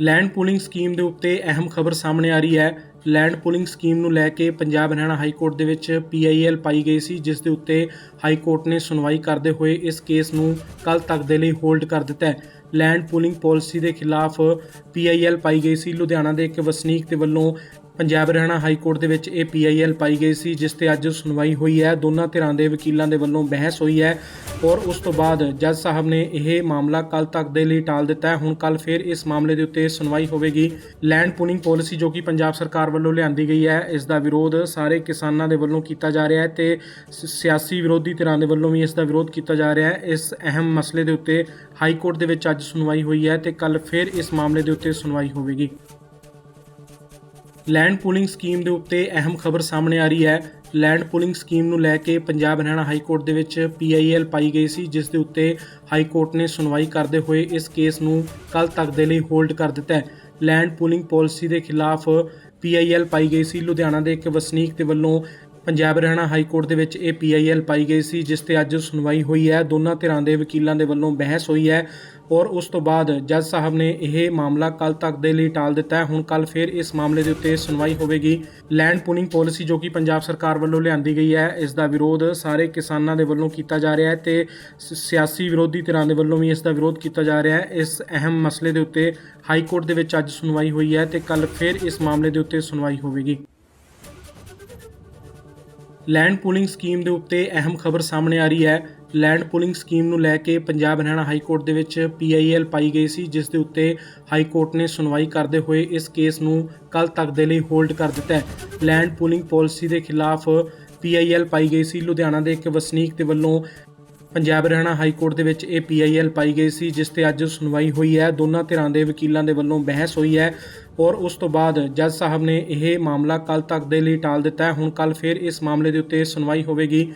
Land pooling scheme ਦੇ ਉੱਤੇ ਅਹਿਮ ਖਬਰ ਸਾਹਮਣੇ ਆ ਰਹੀ ਹੈ। ਲੈਂਡ ਪੂਲਿੰਗ ਸਕੀਮ ਨੂੰ ਲੈ ਕੇ ਪੰਜਾਬ ਹਰਿਆਣਾ ਹਾਈ ਕੋਰਟ ਦੇ ਵਿੱਚ ਪੀਆਈਐਲ ਪਾਈ ਗਈ ਸੀ, ਜਿਸ ਦੇ ਉੱਤੇ ਹਾਈ ਕੋਰਟ ਨੇ ਸੁਣਵਾਈ ਕਰਦੇ ਹੋਏ ਇਸ ਕੇਸ ਨੂੰ ਕੱਲ ਤੱਕ ਦੇ ਲਈ ਹੋਲਡ ਕਰ ਦਿੱਤਾ ਹੈ। ਲੈਂਡ ਪੂਲਿੰਗ ਪਾਲਿਸੀ ਦੇ ਖਿਲਾਫ ਪੀਆਈਐਲ ਪਾਈ ਗਈ ਸੀ। ਲੁਧਿਆਣਾ ਦੇ ਇੱਕ ਵਸਨੀਕ ਦੇ ਵੱਲੋਂ ਪੰਜਾਬ ਹਰਿਆਣਾ ਹਾਈ ਕੋਰਟ ਦੇ ਵਿੱਚ ਇਹ ਪੀਆਈਐਲ ਪਾਈ ਗਈ ਸੀ, ਜਿਸ ਤੇ ਅੱਜ ਸੁਣਵਾਈ ਹੋਈ ਹੈ। ਦੋਨਾਂ ਧਿਰਾਂ ਦੇ ਵਕੀਲਾਂ ਦੇ ਵੱਲੋਂ ਬਹਿਸ ਹੋਈ ਹੈ ਔਰ ਉਸ ਤੋਂ ਬਾਅਦ ਜੱਜ ਸਾਹਿਬ ਨੇ ਇਹ ਮਾਮਲਾ ਕੱਲ ਤੱਕ ਦੇ ਲਈ ਟਾਲ ਦਿੱਤਾ ਹੈ। ਹੁਣ ਕੱਲ ਫਿਰ ਇਸ ਮਾਮਲੇ ਦੇ ਉੱਤੇ ਸੁਣਵਾਈ ਹੋਵੇਗੀ। ਲੈਂਡ ਪੂਲਿੰਗ ਪਾਲਿਸੀ ਜੋ ਕਿ ਪੰਜਾਬ ਸਰਕਾਰ ਵੱਲੋਂ ਲਿਆਂਦੀ ਗਈ ਹੈ, ਇਸ ਦਾ ਵਿਰੋਧ ਸਾਰੇ ਕਿਸਾਨਾਂ ਦੇ ਵੱਲੋਂ ਕੀਤਾ ਜਾ ਰਿਹਾ ਹੈ ਤੇ ਸਿਆਸੀ ਵਿਰੋਧੀ ਧਿਰਾਂ ਦੇ ਵੱਲੋਂ ਵੀ ਇਸ ਦਾ ਵਿਰੋਧ ਕੀਤਾ ਜਾ ਰਿਹਾ ਹੈ। ਇਸ ਅਹਿਮ ਮਸਲੇ ਦੇ ਉੱਤੇ ਹਾਈ ਕੋਰਟ ਦੇ ਵਿੱਚ ਅੱਜ ਸੁਣਵਾਈ ਹੋਈ ਹੈ ਤੇ ਕੱਲ ਫਿਰ ਇਸ ਮਾਮਲੇ ਦੇ ਉੱਤੇ ਸੁਣਵਾਈ ਹੋਵੇਗੀ। ਲੈਂਡ ਪੂਲਿੰਗ ਸਕੀਮ ਦੇ ਉੱਤੇ ਅਹਿਮ ਖਬਰ ਸਾਹਮਣੇ ਆ ਰਹੀ ਹੈ। ਲੈਂਡ ਪੂਲਿੰਗ ਸਕੀਮ ਨੂੰ ਲੈ ਕੇ ਪੰਜਾਬ ਹਰਿਆਣਾ ਹਾਈ ਕੋਰਟ ਦੇ ਵਿੱਚ ਪੀਆਈਐਲ ਪਾਈ ਗਈ ਸੀ, ਜਿਸ ਦੇ ਉੱਤੇ ਹਾਈ ਕੋਰਟ ਨੇ ਸੁਣਵਾਈ ਕਰਦੇ ਹੋਏ ਇਸ ਕੇਸ ਨੂੰ ਕੱਲ ਤੱਕ ਦੇ ਲਈ ਹੋਲਡ ਕਰ ਦਿੱਤਾ ਹੈ। ਲੈਂਡ ਪੂਲਿੰਗ ਪਾਲਿਸੀ ਦੇ ਖਿਲਾਫ ਪੀਆਈਐਲ ਪਾਈ ਗਈ ਸੀ। ਲੁਧਿਆਣਾ ਦੇ ਇੱਕ ਵਸਨੀਕ ਦੇ ਵੱਲੋਂ ਪੰਜਾਬ ਹਰਿਆਣਾ ਹਾਈ ਕੋਰਟ ਦੇ ਵਿੱਚ ਇਹ ਪੀਆਈਐਲ ਪਾਈ ਗਈ ਸੀ, ਜਿਸ ਤੇ ਅੱਜ ਸੁਣਵਾਈ ਹੋਈ ਹੈ। ਦੋਨਾਂ ਧਿਰਾਂ ਦੇ ਵਕੀਲਾਂ ਦੇ ਵੱਲੋਂ ਬਹਿਸ ਹੋਈ ਹੈ ਔਰ ਉਸ ਤੋਂ ਬਾਅਦ ਜੱਜ ਸਾਹਿਬ ਨੇ ਇਹ ਮਾਮਲਾ ਕੱਲ ਤੱਕ ਦੇ ਲਈ ਟਾਲ ਦਿੱਤਾ ਹੈ। ਹੁਣ ਕੱਲ ਫਿਰ ਇਸ ਮਾਮਲੇ ਦੇ ਉੱਤੇ ਸੁਣਵਾਈ ਹੋਵੇਗੀ। ਲੈਂਡ ਪੂਲਿੰਗ ਪਾਲਿਸੀ ਜੋ ਕਿ ਪੰਜਾਬ ਸਰਕਾਰ ਵੱਲੋਂ ਲਿਆਂਦੀ ਗਈ ਹੈ, ਇਸ ਦਾ ਵਿਰੋਧ ਸਾਰੇ ਕਿਸਾਨਾਂ ਦੇ ਵੱਲੋਂ ਕੀਤਾ ਜਾ ਰਿਹਾ ਹੈ ਤੇ ਸਿਆਸੀ ਵਿਰੋਧੀ ਧਿਰਾਂ ਦੇ ਵੱਲੋਂ ਵੀ ਇਸ ਦਾ ਵਿਰੋਧ ਕੀਤਾ ਜਾ ਰਿਹਾ ਹੈ। ਇਸ ਅਹਿਮ ਮਸਲੇ ਦੇ ਉੱਤੇ ਹਾਈ ਕੋਰਟ ਦੇ ਵਿੱਚ ਅੱਜ ਸੁਣਵਾਈ ਹੋਈ ਹੈ ਤੇ ਕੱਲ ਫਿਰ ਇਸ ਮਾਮਲੇ ਦੇ ਉੱਤੇ ਸੁਣਵਾਈ ਹੋਵੇਗੀ। ਲੈਂਡ ਪੂਲਿੰਗ ਸਕੀਮ ਦੇ ਉੱਤੇ ਅਹਿਮ ਖਬਰ ਸਾਹਮਣੇ ਆ ਰਹੀ ਹੈ। ਲੈਂਡ ਪੂਲਿੰਗ ਸਕੀਮ ਨੂੰ ਲੈ ਕੇ ਪੰਜਾਬ ਹਰਿਆਣਾ ਹਾਈ ਕੋਰਟ ਦੇ ਵਿੱਚ ਪੀਆਈਐਲ ਪਾਈ ਗਈ ਸੀ, ਜਿਸ ਦੇ ਉੱਤੇ ਹਾਈ ਕੋਰਟ ਨੇ ਸੁਣਵਾਈ ਕਰਦੇ ਹੋਏ ਇਸ ਕੇਸ ਨੂੰ ਕੱਲ ਤੱਕ ਦੇ ਲਈ ਹੋਲਡ ਕਰ ਦਿੱਤਾ ਹੈ। ਲੈਂਡ ਪੂਲਿੰਗ ਪਾਲਿਸੀ ਦੇ ਖਿਲਾਫ ਪੀਆਈਐਲ ਪਾਈ ਗਈ ਸੀ। ਲੁਧਿਆਣਾ ਦੇ ਇੱਕ ਵਸਨੀਕ ਦੇ ਵੱਲੋਂ ਪੰਜਾਬ ਹਰਿਆਣਾ ਹਾਈ ਕੋਰਟ ਦੇ ਵਿੱਚ ਇਹ ਪੀਆਈਐਲ ਪਾਈ ਗਈ ਸੀ, ਜਿਸ ਤੇ ਅੱਜ ਸੁਣਵਾਈ ਹੋਈ ਹੈ। ਦੋਨਾਂ ਧਿਰਾਂ ਦੇ ਵਕੀਲਾਂ ਦੇ ਵੱਲੋਂ ਬਹਿਸ ਹੋਈ ਹੈ ਔਰ ਉਸ ਤੋਂ ਬਾਅਦ ਜੱਜ ਸਾਹਿਬ ਨੇ ਇਹ ਮਾਮਲਾ ਕੱਲ ਤੱਕ ਦੇ ਲਈ ਟਾਲ ਦਿੱਤਾ ਹੈ। ਹੁਣ ਕੱਲ ਫਿਰ ਇਸ ਮਾਮਲੇ ਦੇ ਉੱਤੇ ਸੁਣਵਾਈ ਹੋਵੇਗੀ।